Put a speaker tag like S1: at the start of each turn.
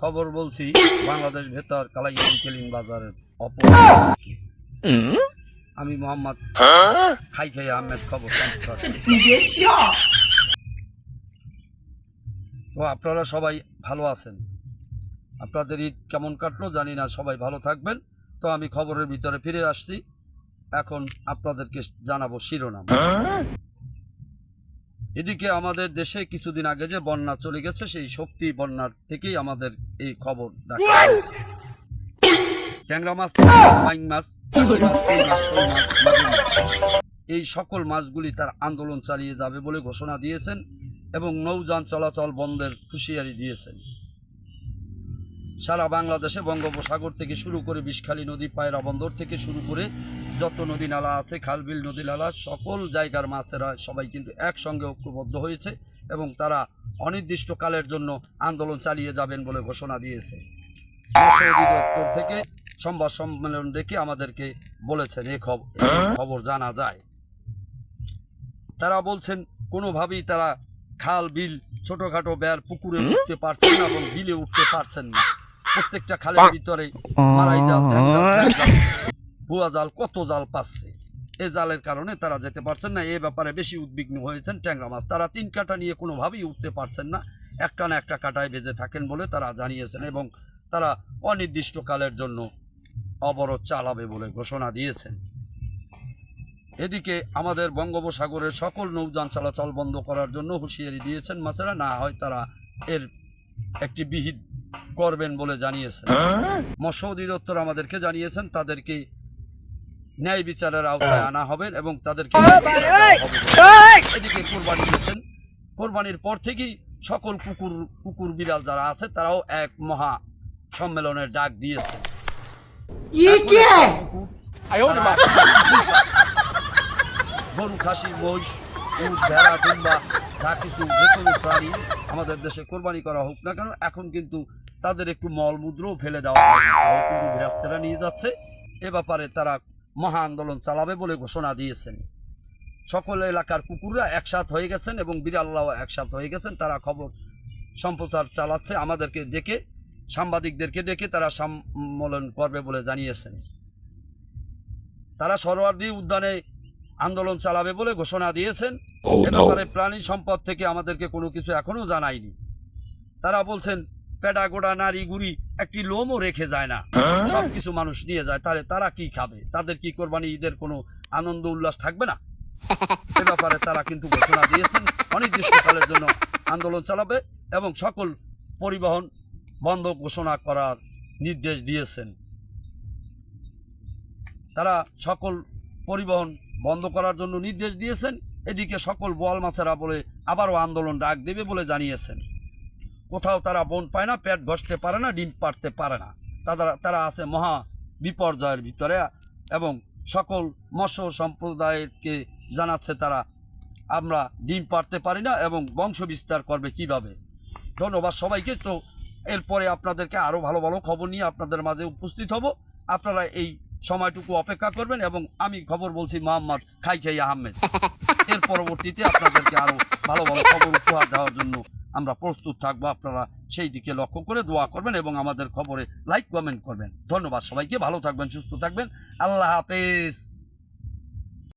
S1: খবর বলছি, বাংলাদেশ ভেতর কালাইয়ারি কেলিন বাজারের অপর আমি মোহাম্মদ খাই খাই আহমেদ, খবর তো আপনারা সবাই ভালো আছেন? আপনাদের ঈদ কেমন কাটলো? জানি না, সবাই ভালো থাকবেন। তো আমি খবরের ভিতরে ফিরে আসছি। এখন আপনাদেরকে জানাব শিরোনাম। এদিকে আমাদের দেশে কিছুদিন আগে যে বন্যা চলে গেছে, সেই শক্তি বন্যার থেকেই আমাদের এই খবর ট্যাংরা মাছ। এই সকল মাছগুলি তার আন্দোলন চালিয়ে যাবে বলে ঘোষণা দিয়েছেন এবং নৌযান চলাচল বন্ধের হুঁশিয়ারি দিয়েছেন সারা বাংলাদেশে বঙ্গোপসাগর থেকে শুরু করে বিষখালী নদী, পায়রা বন্দর থেকে শুরু করে যত নদী নালা আছে খালবিল নদী নালা সকল জায়গার মাছেরা সবাই কিন্তু একসঙ্গে ঐক্যবদ্ধ হয়েছে এবং তারা অনির্দিষ্টকালের জন্য আন্দোলন চালিয়ে যাবেন বলে ঘোষণা দিয়েছে। অধিদপ্তর থেকে সংবাদ সম্মেলন রেখে আমাদেরকে বলেছেন এ খবর জানা যায়। তারা বলছেন কোনোভাবেই তারা খাল বিল ছোটখাটো বেয়ার পুকুরে উঠতে পারছেন না এবং বিলে উঠতে পারছেন না। প্রত্যেকটা খালের ভিতরে মারাই জাল, ভুয়া জাল কত জাল পাচ্ছে। এ জালের কারণে তারা যেতে পারছেন না এ ব্যাপারে বেশি উদ্বিগ্ন হয়েছেন ট্যাংরা মাছ। তারা তিন কাটা নিয়ে কোনোভাবেই উঠতে পারছেন না একটা না একটা কাটায় বেজে থাকেন বলে তারা জানিয়েছেন এবং তারা অনির্দিষ্টকালের জন্য অবরোধ চালাবে বলে ঘোষণা দিয়েছেন। এদিকে আমাদের বঙ্গোপসাগরের সকল নৌযান চলাচল বন্ধ করার জন্য হুঁশিয়ারি দিয়েছেন মাছেরা না হয় তারা এর একটি বিহিত করবেন বলে জানিয়েছেন। মৎস্য অধিদপ্তর আমাদেরকে জানিয়েছেন তাদেরকে ন্যায় বিচারের আওতায় আনা হবে এবং তাদেরকে। এদিকে কোরবানি দিয়েছেন কোরবানির পর থেকেই সকল কুকুর কুকুর বিড়াল যারা আছে তারাও এক মহা সম্মেলনের ডাক না। গরু খাসি মহিষ উট ভেড়া দুম্বা যা কিছু যে কোনো প্রাণী আমাদের দেশে কোরবানি করা হোক না কেন এখন কিন্তু তাদের একটু মলমূত্রও ফেলে দেওয়া হয়। কিন্তু গৃহস্থেরা নিয়ে যাচ্ছে এ ব্যাপারে তারা মহা আন্দোলন চালাবে বলে ঘোষণা দিয়েছেন। সকল এলাকার কুকুররা একসাথ হয়ে গেছেন এবং বিড়াল্লাও একসাথ হয়ে গেছেন। তারা খবর সম্প্রচার চালাচ্ছে আমাদেরকে ডেকে সাংবাদিকদেরকে ডেকে তারা সম্মেলন করবে বলে জানিয়েছেন। তারা সরোয়ার্দী উদ্যানে আন্দোলন চালাবে বলে ঘোষণা দিয়েছেন। এ ব্যাপারে প্রাণী সম্পদ থেকে আমাদেরকে কোনো কিছু এখনও জানায়নি। তারা বলছেন পেডা গোড়া নারী গুড়ি একটি লোমও রেখে যায় না। সব কিছু মানুষ নিয়ে যায় তাহলে তারা কি খাবে? তাদের কি কোরবানি ঈদের কোনো আনন্দ উল্লাস থাকবে না? এ ব্যাপারে তারা কিন্তু ঘোষণা দিয়েছেন অনির্দিষ্টকালের জন্য আন্দোলন চালাবে এবং সকল পরিবহন বন্ধ ঘোষণা করার নির্দেশ দিয়েছেন। তারা সকল পরিবহন বন্ধ করার জন্য নির্দেশ দিয়েছেন এদিকে সকল বোয়াল মাছেরা বলে আবারও আন্দোলন ডাক দেবে বলে জানিয়েছেন। কোথাও তারা বন পায় না, পেট ঘষতে পারে না, ডিম পারতে পারে না। তারা তারা আছে মহা বিপর্যয়ের ভিতরে এবং সকল মৎস্য সম্প্রদায়কে জানাচ্ছে তারা, আমরা ডিম পারতে পারি না এবং বংশ বিস্তার করবে কীভাবে? ধন্যবাদ সবাইকে। তো এরপরে আপনাদেরকে আরও ভালো ভালো খবর নিয়ে আপনাদের মাঝে উপস্থিত হব। আপনারা এই সময়টুকু অপেক্ষা করবেন এবং আমি খবর বলছি মোহাম্মদ খাই খাই আহমেদ। এর পরবর্তীতে আপনাদেরকে আরও ভালো ভালো খবর উপহার দেওয়ার জন্য আমরা প্রস্তুত থাকব। আপনারা সেই দিকে লক্ষ্য করে দোয়া করবেন এবং আমাদের খবরে লাইক কমেন্ট করবেন। ধন্যবাদ সবাইকে। ভালো থাকবেন, সুস্থ থাকবেন। আল্লাহ হাফেজ।